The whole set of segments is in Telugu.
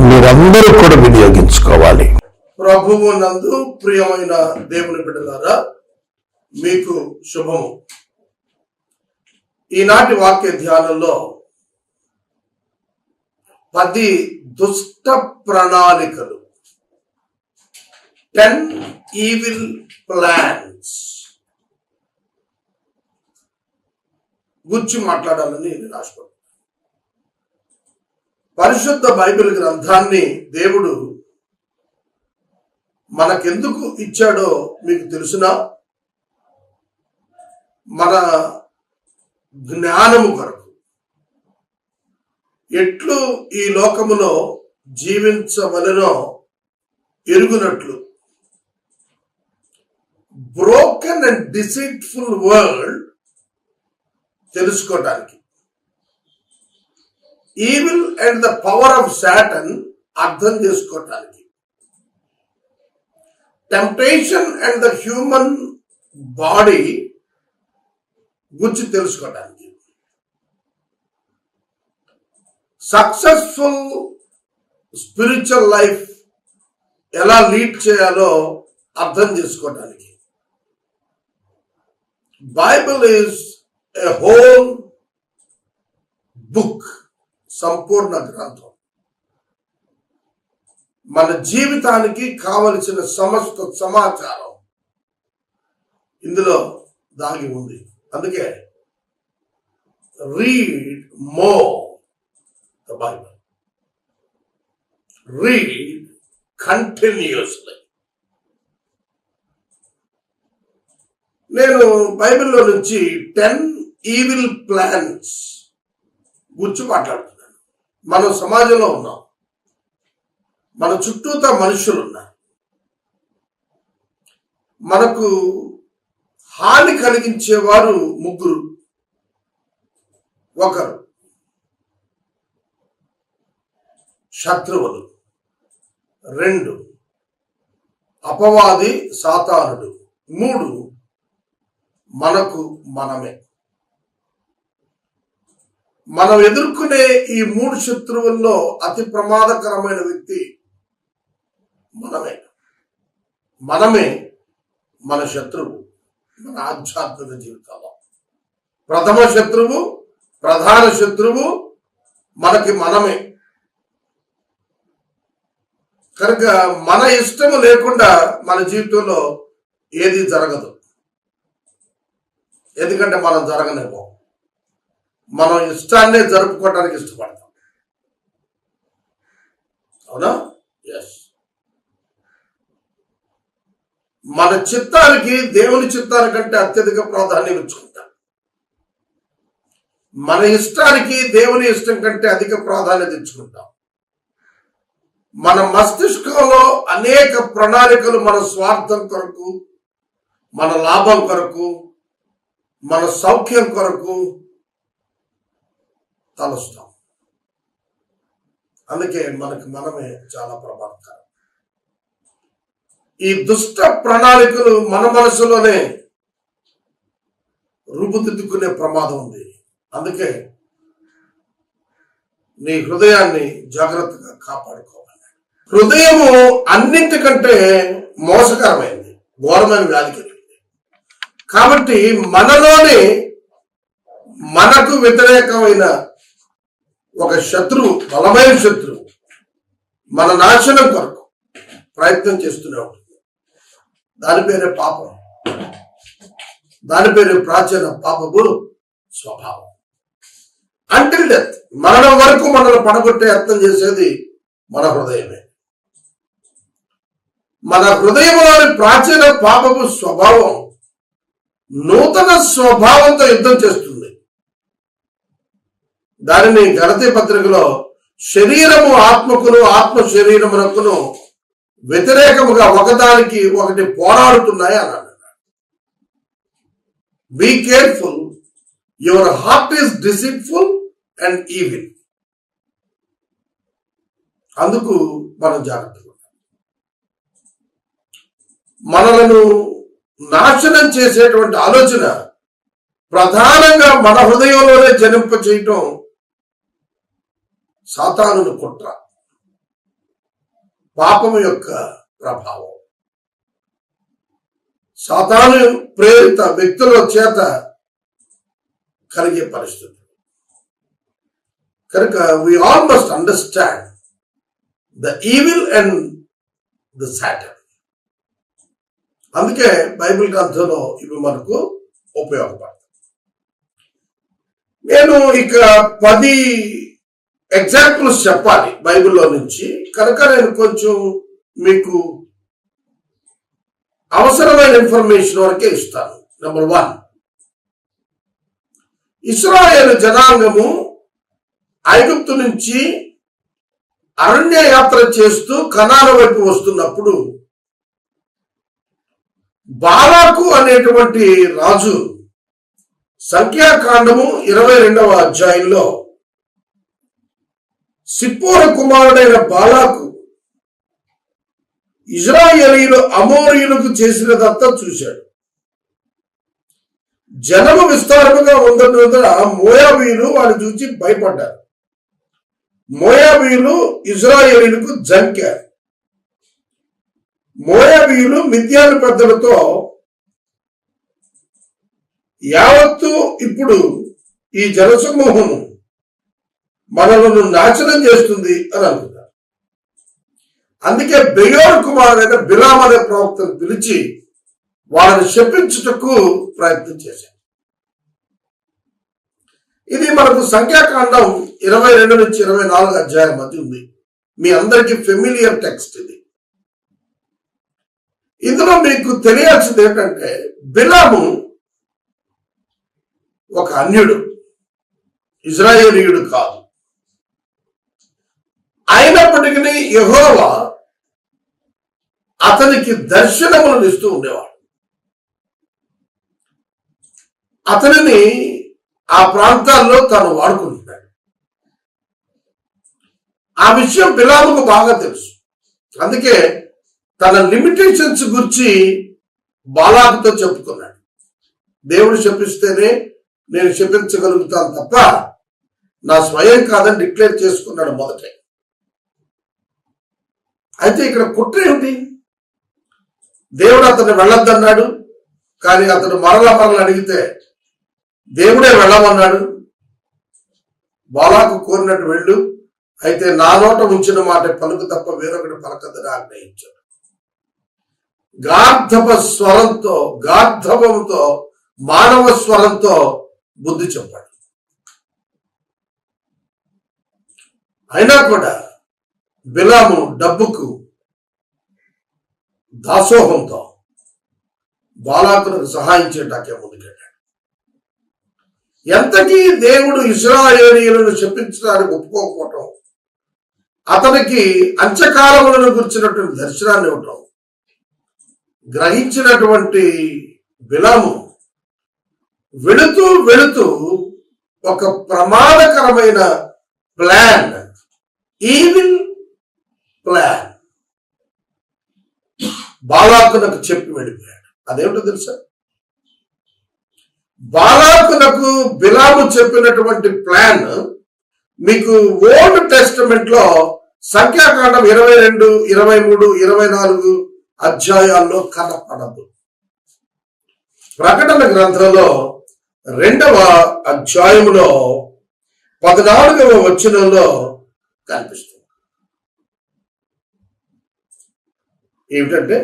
మీరందరూ కూడా వినియోగించుకోవాలి. ప్రభువు నందు ప్రియమైన దేవుని బిడ్డలారా మీకు శుభము. ఈనాటి వాక్య ధ్యానంలో పది దుష్ట ప్రణాళికలు టెన్ ఈవిల్ ప్లాన్స్ గురించి మాట్లాడాలని నేను ఆశపడుతున్నాను పరిశుద్ధ బైబిల్ గ్రంథాన్ని దేవుడు మనకెందుకు ఇచ్చాడో మీకు తెలుసునా? మన జ్ఞానము కొరకు. ఎట్లు ఈ లోకములో జీవించవలనో ఎరుగునట్లు. బ్రోకెన్ అండ్ డిసైట్ఫుల్ వరల్డ్ తెలుసుకోవటానికి evil and the power of Satan అర్థం చేసుకోవటానికి temptation and the human body గురించి తెలుసుకోవడానికి సక్సెస్ఫుల్ స్పిరిచువల్ లైఫ్ ఎలా లీడ్ చేయాలో అర్థం చేసుకోవటానికి Bible is a whole book సంపూర్ణ గ్రంథం. మన జీవితానికి కావలసిన సమస్త సమాచారం ఇందులో దాగి ఉంది. అందుకే రీడ్ మో ద బైబిల్ రీడ్ కంటిన్యూస్లీ నేను బైబిల్లో నుంచి టెన్ ఈవిల్ ప్లాన్స్ గురించి మాట్లాడుతున్నాను మనం సమాజంలో ఉన్నాం. మన చుట్టూతా మనుషులు ఉన్నారు మనకు హాని కలిగించేవారు ముగ్గురు. ఒకరు. శత్రువులు. రెండు. అపవాది సాతానుడు. మూడు. మనకు మనమే. మనం ఎదుర్కొనే ఈ మూడు శత్రువుల్లో అతి ప్రమాదకరమైన వ్యక్తి మనమే. మనమే మన శత్రువు మన ఆధ్యాత్మిక జీవితంలో ప్రథమ శత్రువు ప్రధాన శత్రువు మనకి మనమే. కనుక మన ఇష్టము లేకుండా మన జీవితంలో ఏది జరగదు. ఎందుకంటే మనం జరగనేమో మనం ఇష్టాన్నే జరుపుకోవడానికి ఇష్టపడతాం. అవునా? ఎస్ మన చిత్తానికి దేవుని చిత్తానికంటే అత్యధిక ప్రాధాన్యం ఇచ్చుకుంటాం. మన ఇష్టానికి దేవుని ఇష్టం కంటే అధిక ప్రాధాన్యత ఇచ్చుకుంటాం. మన మస్తిష్కంలో అనేక ప్రణాళికలు మన స్వార్థం కొరకు మన లాభం కొరకు మన సౌఖ్యం కొరకు తలుస్తాం. అందుకే మనకు మనమే చాలా ప్రమాదకరం ఈ దుష్ట ప్రణాళికలు మన మనసులోనే రూపుదిద్దుకునే ప్రమాదం ఉంది. అందుకే నీ హృదయాన్ని జాగ్రత్తగా కాపాడుకోవాలి. హృదయము అన్నింటికంటే మోసకరమైంది. ఘోరమైన వ్యాధి కలిగింది. కాబట్టి మనలోనే మనకు వ్యతిరేకమైన ఒక శత్రువు బలమైన శత్రువు మన నాశనం కొరకు ప్రయత్నం చేస్తూనే ఉంటుంది. దాని పేరే పాపం. దాని పేరు ప్రాచీన పాపపు స్వభావం. అంటిల్ డెత్ మరణం వరకు మనల్ని పడగొట్టే అర్థం చేసేది మన హృదయమే. మన హృదయంలోని ప్రాచీన పాపపు స్వభావం నూతన స్వభావంతో యుద్ధం చేస్తుంది. దానిని గణతి పత్రికలో శరీరము ఆత్మకును ఆత్మ శరీరమునకును వ్యతిరేకముగా ఒకదానికి ఒకటి పోరాడుతున్నాయి అన్నాడు. Be careful your heart is deceitful and evil అందుకు మనం జాగ్రత్తగా మనలను నాశనం చేసేటువంటి ఆలోచన ప్రధానంగా మన హృదయంలోనే జనింప చేయటం సాతానుని కుట్ర. పాపము యొక్క ప్రభావం. సాతాను ప్రేరిత వ్యక్తుల చేత కలిగే పరిస్థితి. కనుక we all must understand the evil and the Satan అందుకే బైబిల్ గ్రంథంలో ఇవి మనకు ఉపయోగపడతాయి. నేను ఇక పది ఎగ్జాంపుల్స్ చెప్పాలి బైబిల్లో నుంచి. కనుక నేను కొంచెం మీకు అవసరమైన ఇన్ఫర్మేషన్ వరకే ఇస్తాను. నెంబర్ వన్ ఇస్రాయేల్ జనాంగము ఐగుప్తు నుంచి అరణ్య యాత్ర చేస్తూ కనాల వైపు వస్తున్నప్పుడు బాలాకు అనేటువంటి రాజు సంఖ్యాకాండము ఇరవై రెండవ అధ్యాయంలో సిప్పోర కుమారుడైన బాలాకు ఇజ్రాయేలీలు అమోరియులకు చేసినదంతా చూశాడు. జనము విస్తారముగా ఉన్నందున మోయాబీలు వాడిని చూసి భయపడ్డారు. మోయాబీలు ఇజ్రాయేలీలకు జంకారు. మోయాబీలు మిథ్యాను పెద్దలతో యావత్తు ఇప్పుడు ఈ జనసమూహము మనలను నాశనం చేస్తుంది అని అనుకున్నారు అందుకే బెయోర్ కుమార్ అయిన బిలాం అనే ప్రవక్తను పిలిచి వాళ్ళని శపించుటకు ప్రయత్నం చేశారు ఇది మనకు సంఖ్యాకాండం ఇరవై రెండు నుంచి ఇరవై నాలుగు అధ్యాయం మధ్య ఉంది. మీ అందరికీ ఫెమిలియర్ టెక్స్ట్ ఇది. ఇందులో మీకు తెలియాల్సింది ఏంటంటే బిలాము ఒక అన్యుడు ఇజ్రాయేలీయుడు కాదు. అయినప్పటికీ యహోవా అతనికి దర్శనములను ఇస్తూ ఉండేవాడు. అతనిని ఆ ప్రాంతాల్లో తాను వాడుకుంటున్నాడు ఆ విషయం బిలాముకు బాగా తెలుసు. అందుకే తన లిమిటేషన్స్ గురించి బాలాకుతో చెప్పుకున్నాడు. దేవుడు శపిస్తేనే నేను శపించగలుగుతాను తప్ప నా స్వయం కాదని డిక్లేర్ చేసుకున్నాడు మొదటే. అయితే ఇక్కడ కుట్ర ఏమిటి? దేవుడు అతను వెళ్ళొద్దన్నాడు కానీ అతను మరల మరల అడిగితే దేవుడే వెళ్ళమన్నాడు బాలాకు కోరినట్టు వెళ్ళు అయితే నా నోట ఉంచిన మాట పలుకు తప్ప వేరొకటి పలకద్దని ఆగ్రహించాడు గార్ధప స్వరంతో గార్ధపంతో మానవ స్వరంతో బుద్ధి చెప్పాడు. అయినా కూడా బిలాము డబ్బుకు దాసోహంతో బాలాకులకు సహాయం చేయటాకే ముందుకెళ్ళాడు ఎంతకీ దేవుడు ఇస్రాయేలీలను చెప్పించడానికి ఒప్పుకోకపోవటం అతనికి అంచకాలములను గుర్చినటువంటి దర్శనాన్ని ఇవ్వటం గ్రహించినటువంటి బిలాము వెళుతూ వెళుతూ ఒక ప్రమాదకరమైన ప్లాన్ ఈవిల్ ప్లాన్ బాలాకునకు చెప్పి వెళ్ళిపోయాడు. అదేమిటో తెలుసా? బాలాకునకు బిలాము చెప్పినటువంటి ప్లాన్ మీకు ఓల్డ్ టెస్టమెంట్లో సంఖ్యాకాండం ఇరవై రెండు ఇరవై మూడు ఇరవై నాలుగు అధ్యాయాల్లో కనపడదు. ప్రకటన గ్రంథంలో రెండవ అధ్యాయంలో పద్నాలుగవ వచనంలో కనిపిస్తుంది. ఏమిటంటే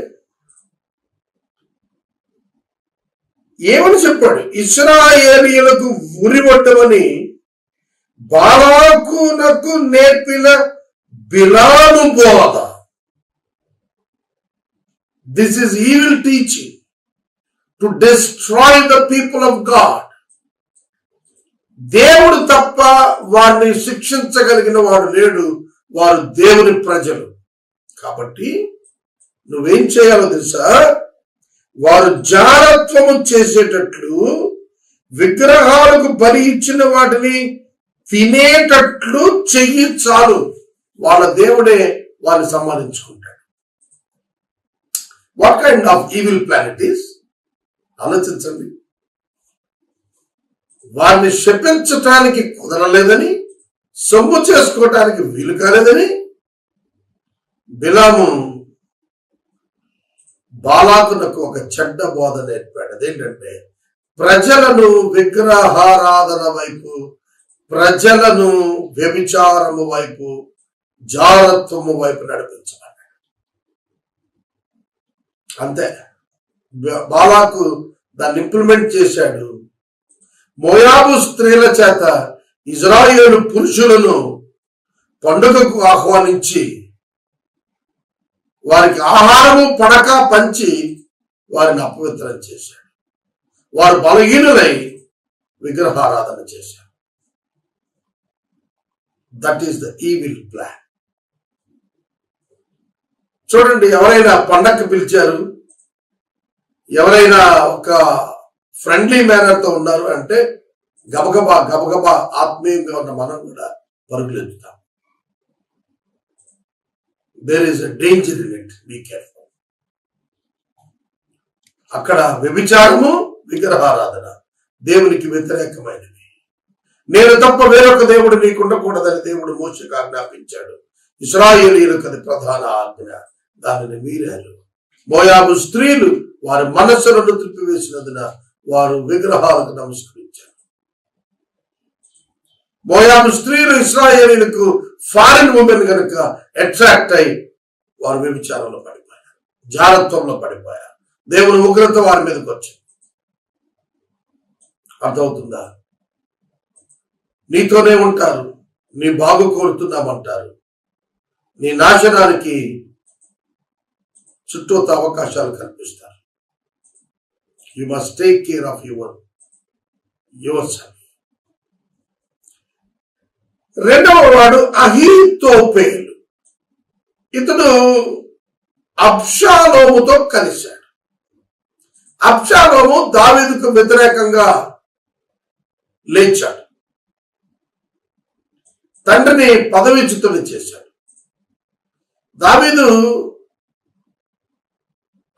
ఏమని చెప్పాడు? ఇస్రాయేలీయులకు ఉరివట్టమని బాలాకునకు నేర్పిన బిలాను బోధ. This is evil teaching to destroy the people of God దేవుడు తప్ప వారిని శిక్షించగలిగిన వాడు లేడు వారు దేవుని ప్రజలు. కాబట్టి నువ్వేం చేయాలో తెలుసా? వారు జారత్వము చేసేటట్లు విగ్రహాలకు బలి ఇచ్చిన వాటిని తినేటట్లు చెయ్యి చాలు. వాళ్ళ దేవుడే వారిని సంపాదించుకుంటాడు what kind of evil planet is ఆలోచించండి. వారిని శపించటానికి కుదరలేదని సొమ్ము చేసుకోవటానికి వీలు కాలేదని బిలాము బాలాకునకు ఒక చెడ్డ బోధ నేర్పాడు. అదేంటంటే ప్రజలను విగ్రహారాధన వైపు ప్రజలను వ్యభిచారము వైపు జారత్వము వైపు నడిపించాలి అంతే. బాలాకు దాన్ని ఇంప్లిమెంట్ చేశాడు. మోయాబు స్త్రీల చేత ఇజ్రాయేలు పురుషులను పండుగకు ఆహ్వానించి వారికి ఆహారము పడక పంచి వారిని అపవిత్రం చేశాడు. వారు బలహీనులై విగ్రహారాధన చేశారు. That is the evil plan చూడండి ఎవరైనా పండక్కి పిలిచారు ఎవరైనా ఒక ఫ్రెండ్లీ మేనర్తో ఉన్నారు అంటే గబగబా గబగబా ఆత్మీయంగా ఉన్న మనం కూడా పరుగులెత్తుతాం. There is a danger in it be careful అక్కడ వ్యభిచారము విగ్రహారాధన. దేవునికి వ్యతిరేకమైనది. నేను తప్ప వేరొక దేవుడు నీకు ఉండకూడదని దేవుడు మోసకు ఆజ్ఞాపించాడు. ఇస్రాయేలీలకు అది ప్రధాన ఆజ్ఞ. దానిని మీరారు మోయాబు స్త్రీలు వారి మనస్సులను త్రిప్పివేసినందున వారు విగ్రహాలకు నమస్కరించారు. మోయాబు స్త్రీలు ఇస్రాయేలీలకు ఫారిన్ ఉమెన్ కనుక అట్రాక్ట్ అయి వారు వ్యభిచారంలో పడిపోయారు. జారత్వంలో పడిపోయారు. దేవుని ఉగ్రత వారి మీదకి వచ్చింది. అర్థమవుతుందా? నీతోనే ఉంటారు. నీ బాగు కోరుతున్నామంటారు. నీ నాశనానికి చుట్టూత అవకాశాలు కల్పిస్తారు. You must take care of your yourself రెండవ వాడు అహీతోపేలు ఇతడు అబ్షాలోముతో కలిశాడు. అబ్షాలోము దావీదుకు వ్యతిరేకంగా లేచాడు. తండ్రిని పదవిచ్యుతుని చేశాడు. దావీదు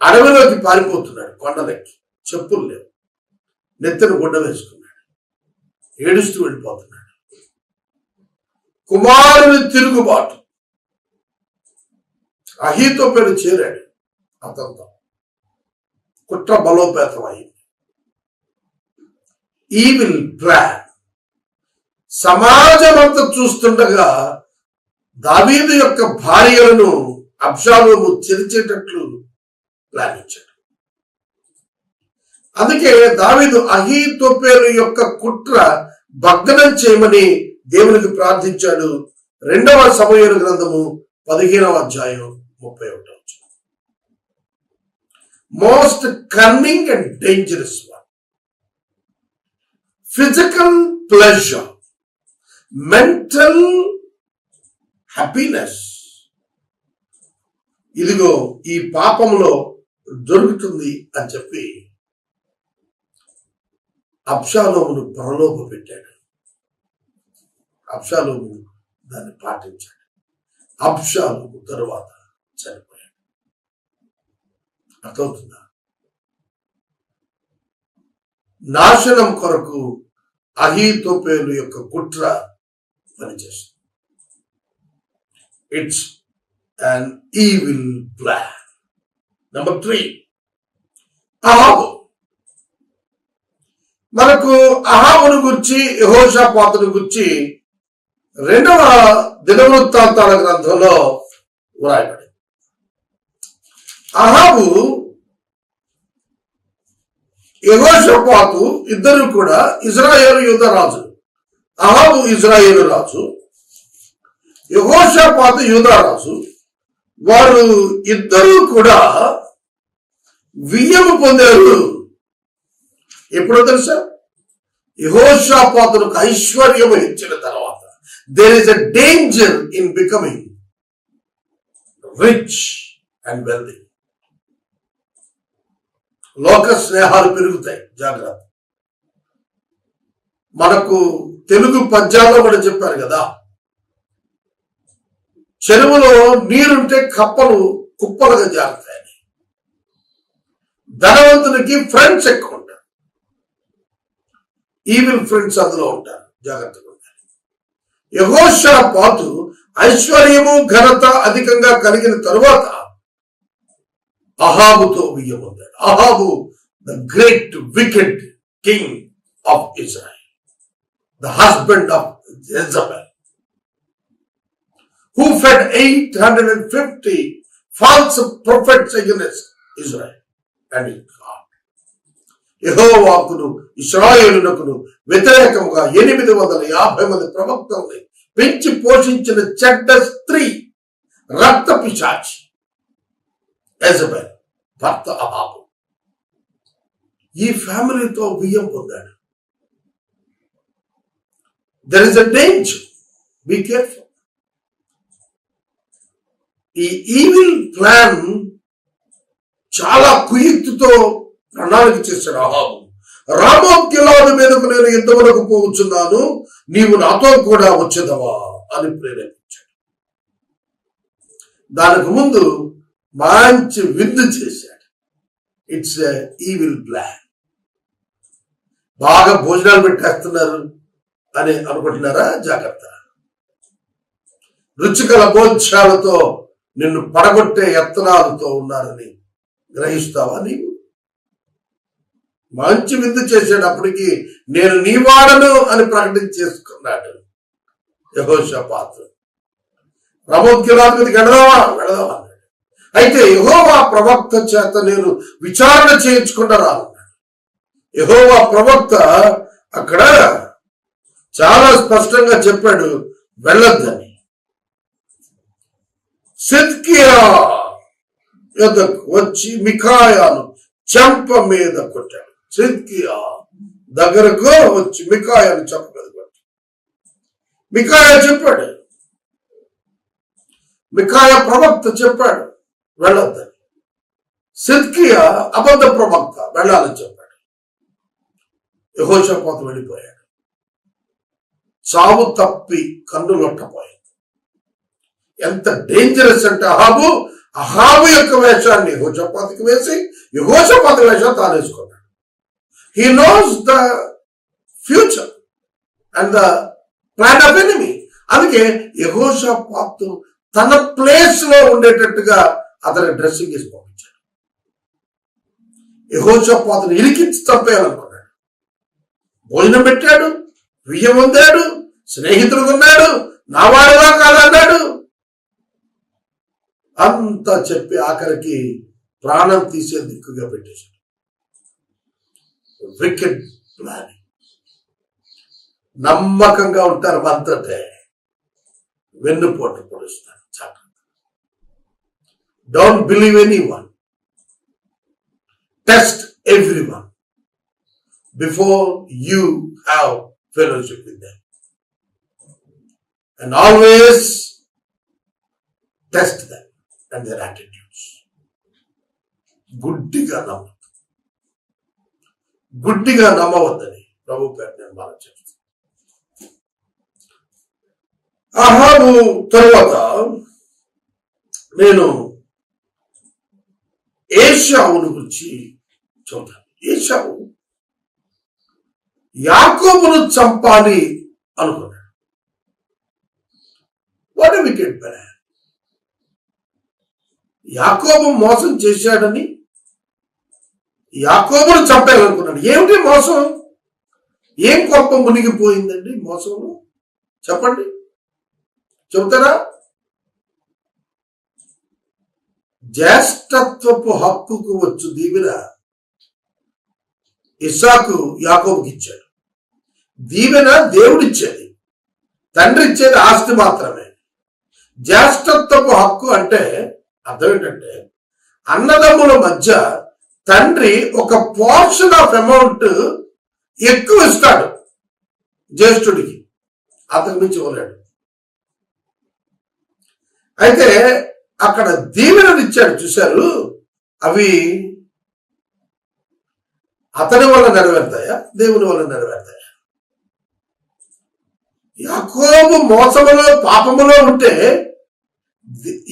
అడవిలోకి పారిపోతున్నాడు కొండలకి చెప్పులు లేవు. నెత్తిన గుడ్డ వేసుకున్నాడు. ఏడుస్తూ వెళ్ళిపోతున్నాడు. కుమారుని తిరుగుబాటు. అహీతో పేరు చేరాడు. అతనితో కుట్ర బలోపేతం అయింది. ఈవిల్ ప్లాన్ సమాజం అంతా చూస్తుండగా దావీదు యొక్క భార్యలను అబ్షాలోము చెరిచేటట్లు ప్లాన్ ఇచ్చాడు అందుకే దావీదు అహీతోపేలు యొక్క కుట్ర భగ్నం చేయమని దేవునికి ప్రార్థించాడు. రెండవ సమయలు గ్రంథము పదిహేనవ అధ్యాయం ముప్పై ఒకటో most cunning and dangerous one physical pleasure mental happiness ఇదిగో ఈ పాపంలో దొరుకుతుంది అని చెప్పి అప్షాలోమును పరలోభ పెట్టాడు. అబ్షాలోము దాన్ని పాటించాడు. అబ్షాలోము తరువాత చనిపోయాడు. అర్థమవుతుందా? నాశనం కొరకు అహీతోపేలు యొక్క కుట్ర పనిచేస్తుంది. It's an evil plan number three అహాబు. మనకు అహాబును గురించి యహోషా పాత్రను గురించి రెండవ దినవృత్తాంతాల గ్రంథంలో వ్రాయబడి అహాబు ఎగోషపాతు ఇద్దరు కూడా ఇజ్రాయేల్ యుద్ధ రాజు అహాబు ఇజ్రాయేల్ రాజు యహోషపాతు యూదా రాజు. వారు ఇద్దరు కూడా వియ్యము పొందారు. ఎప్పుడో తెలుసా? యహోషాపాతులకు ఐశ్వర్యము ఇచ్చిన తర్వాత there is a danger in becoming rich and wealthy లోక స్నేహాలు పెరుగుతాయి. జాగ్రత్త. మనకు తెలుగు పద్యాల్లో కూడా చెప్పారు కదా. చెరువులో నీరుంటే కప్పలు కుప్పలుగా జారుతాయని. ధనవంతునికి ఫ్రెండ్స్ ఎక్కువ ఉంటారు. ఈవిల్ ఫ్రెండ్స్ అందులో ఉంటారు. జాగ్రత్తగా యహోషా పాతు ఐశ్వర్యము ఘనత అధికంగా కలిగిన తరువాత అహాబుతో బియ్యం పొందాడు అహాబు the great wicked king of Israel the husband of Jezebel who fed 850 false prophets against Israel and in God. యహోవాకును ఇస్రాయేలునకును వ్యతిరేకముగా ఎనిమిది వందల యాభై మంది ప్రవక్తల్ని పెంచి పోషించిన చెడ్డ స్త్రీ రక్త పిశాచి. యజబెల్ భర్త అహాబు. ఈ ఫ్యామిలీతో బియ్యం పొందాడు. There is a danger be careful ఈ ఈవిల్ ప్లాన్ చాలా కుయుక్తితో ప్రణాళిక చేశాడు అహాబు రామోగ్యలాదు మీదకు నేను ఇంతవరకు పోవచ్చున్నాను నీవు నాతో కూడా వచ్చేదవా అని ప్రేరేపించాడు. దానికి ముందు మంచి విందు చేశాడు. ఇట్స్ ఈవిల్ ప్లాన్ బాగా భోజనాలు పెట్టేస్తున్నారు అని అనుకుంటున్నారా? జాగ్రత్త. రుచికల భోజ్యాలతో నిన్ను పడగొట్టే యత్నాలతో ఉన్నారని గ్రహిస్తావా నీవు? మంచి విందు చేసేటప్పటికీ నేను నీ వాడను అని ప్రకటన చేసుకున్నాడు. యహోషపాత్. రమోద్గిరాల గడదావా గడదావా అయితే యహోవా ప్రవక్త చేత నేను విచారణ చేయించుకుంటారా అన్నాడు యహోవా ప్రవక్త అక్కడ చాలా స్పష్టంగా చెప్పాడు వెళ్ళొద్దని. సిద్కియా యుద్ధకు వచ్చి మిఖాయాను చెంప మీద కొట్టాడు. సిద్కియా దగ్గరకు వచ్చి మికాయాను చెంప మికాయ చెప్పాడు. మికాయ ప్రవక్త చెప్పాడు వెళ్ళొద్దని. సిద్కియా అబద్ధ ప్రవక్త వెళ్ళాలని చెప్పాడు. యహోషపోత వెళ్ళిపోయాడు. చావు తప్పి కన్ను లొట్టపోయాడు ఎంత డేంజరస్ అంటే అహాబు అహాబు యొక్క వేషాన్ని యహోషపాతికి వేసి యహోషపాత వేషం తాను వేసుకున్నాడు He knows the future and the plan of enemy. అందుకే యహోషపాతు తన ప్లేస్లో ఉండేటట్టుగా అతని డ్రెస్సింగ్ వేసి పంపించాడు. యహోషపాతుని ఇరికించి చంపేయాలనుకున్నాడు. భోజనం పెట్టాడు బియ్యం పొందాడు స్నేహితుడు ఉన్నాడు నా కాదన్నాడు అంతా చెప్పి ఆఖరికి ప్రాణం తీసే దిక్కుగా పెట్టేశాడు. వికెట్ ప్లాన్ నమ్మకంగా ఉంటారు మనతోటే వెన్నుపోటు పొడుస్తారు జాగ్రత్త don't believe anyone test everyone before you have fellowship with them and always test them and their attitudes గుడ్డిగా నమ్మద్దు గుడ్డిగా నమ్మవద్దని ప్రభు పేరు నేను మనం చెప్తాను అహాబు తర్వాత నేను ఏషావును గురించి చూడాలి ఏషావు యాకోబును చంపాలి అనుకున్నాడు. వాట్ వికెట్ యాకోబు మోసం చేశాడని యాకోబును చంపాలనుకున్నాడు ఏమిటి మోసం? ఏం కోపం మునిగిపోయిందండి మోసంలో చెప్పండి. చెబుతారా? జ్యేష్ఠత్వపు హక్కుకు వచ్చు దీవెన ఇస్సాకు యాకోబుకి ఇచ్చాడు దీవెన దేవుడిచ్చేది. తండ్రి ఇచ్చేది ఆస్తి మాత్రమే. జ్యేష్ఠత్వపు హక్కు అంటే అర్థం ఏంటంటే అన్నదమ్ముల మధ్య తండ్రి ఒక పోర్షన్ ఆఫ్ అమౌంట్ ఎక్కువ ఇస్తాడు జ్యేష్ఠుడికి. అతని నుంచి ఇవ్వలేడు. అయితే అక్కడ దీవెనలు ఇచ్చాడు చూశారు? అవి అతని వల్ల నెరవేరుతాయా? దేవుని వల్ల నెరవేరుతాయా? యాకోబు మోసములో పాపములో ఉంటే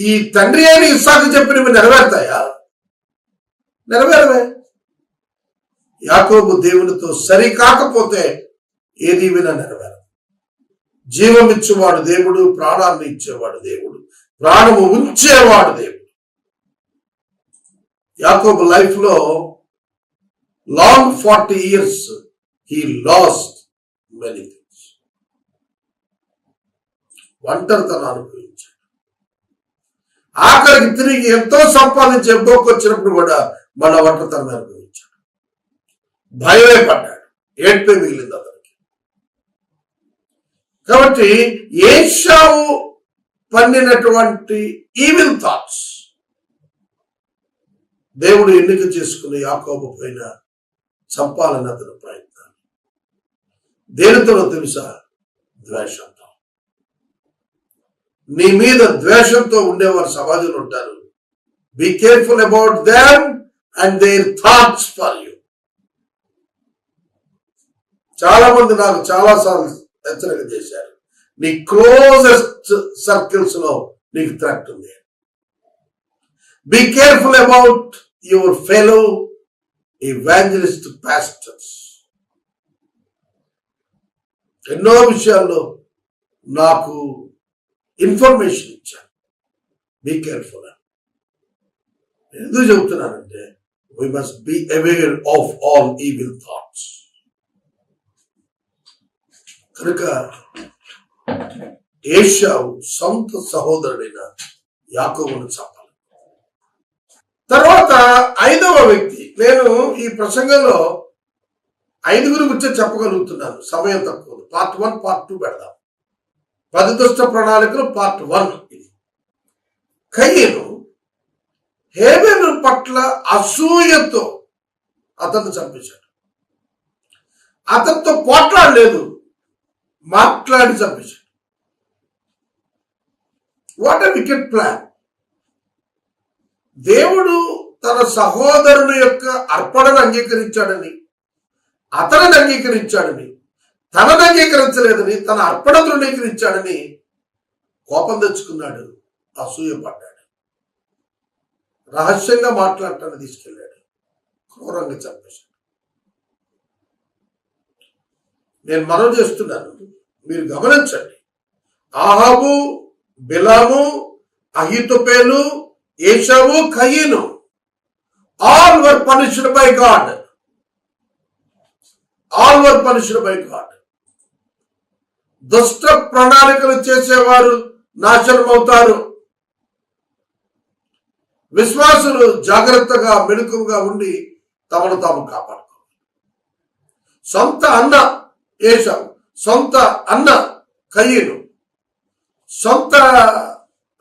ఈ తండ్రి అని ఇస్సాకు చెప్పినవి నెరవేరుతాయా? నెరవేరవే యాకోబు దేవునితో సరి కాకపోతే ఏది వినా నెరవేరదు. జీవమిచ్చేవాడు దేవుడు ప్రాణాన్ని ఇచ్చేవాడు దేవుడు ప్రాణము ఉంచేవాడు దేవుడు. యాకోబు లైఫ్లో long forty years he lost many things. ఒంటరితనం అనుభవించాడు. ఆఖరికి తిరిగి ఎంతో సంపాదించి ఎంతోకి వచ్చినప్పుడు కూడా మన ఒంటరితనం అనుభవించాడు భయమే పడ్డాడు. ఏడ్పే మిగిలింది అతనికి. కాబట్టి ఏషావు పన్నినటువంటి ఈవిల్ థాట్స్ దేవుడు ఎన్నిక చేసుకుని యాకోబు పైన చంపాలని అతను ప్రయత్నం దేనితో తెలుసా? ద్వేషంతో. నీ మీద ద్వేషంతో ఉండేవారు సమాజంలో ఉంటారు. Be careful about them and their thoughts for you చాలా మంది నాకు చాలా సార్లు హెచ్చరిక చేశారు. నీ క్లోజెస్ట్ సర్కిల్స్లో నీకు థ్రెట్ ఉంది. Be careful about your fellow evangelist pastors ఎన్నో విషయాల్లో నాకు ఇన్ఫర్మేషన్ ఇచ్చారు. బీ కేర్ఫుల్ ఎందుకు చెబుతున్నానంటే we must be aware of all evil thoughts. కనుక ఏషావు సొంత సహోదరుడైన యాకోబును చంపాలి. తర్వాత ఐదవ వ్యక్తి నేను ఈ ప్రసంగంలో ఐదుగురు గురించి చెప్పగలుగుతున్నాను. సమయం తక్కువ పార్ట్ వన్ పార్ట్ టూ పెడదాం. పది దుష్ట ప్రణాళికలు పార్ట్ వన్ ఇది. కయ్యను హేబెలు పట్ల అసూయతో అతను చంపించాడు అతనితో పోట్లాడలేదు మాట్లాడి చంపించాడు వాట్ అ వికెట్ ప్లాన్ దేవుడు తన సహోదరుని యొక్క అర్పణను అంగీకరించాడని అతనిని అంగీకరించాడని తనను అంగీకరించలేదని తన అర్పణ తృణీకరించాడని కోపం తెచ్చుకున్నాడు అసూయపడ్డాడు. రహస్యంగా మాట్లాడటాన్ని తీసుకెళ్ళాడు. క్రూరంగా చంపేశాడు. నేను మనం చేస్తున్నాను మీరు గమనించండి. ఆహాబు బిలాము అహితుపేలు ఏషావు కయీను all were punished by God. All were punished by God. దుష్ట ప్రణాళికలు చేసేవారు నాశనం అవుతారు విశ్వాసులు జాగ్రత్తగా మెలకువగా ఉండి తమను తాము కాపాడుకోవాలి. సొంత అన్న ఏషావు సొంత అన్న కయ్యను సొంత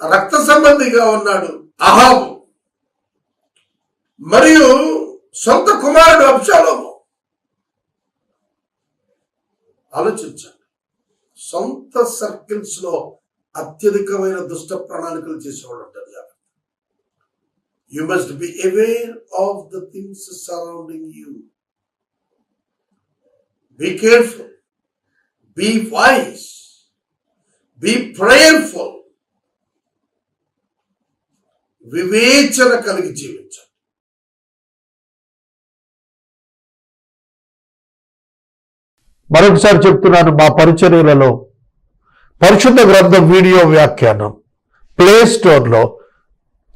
రక్త సంబంధిగా ఉన్నాడు అహాబు మరియు సొంత కుమారుడు అబ్షాలోము. ఆలోచించండి. సొంత సర్కిల్స్లో అత్యధికమైన దుష్ట ప్రణాళికలు చేసేవాడు You must be aware of the things surrounding you. Be careful. Be wise. Be prayerful. వివేచన కలిగి జీవించండి మరొకసారి చెప్తున్నాను మా పరిచర్యలలో పరిశుద్ధ గ్రంథం వీడియో వ్యాఖ్యానం ప్లే స్టోర్లో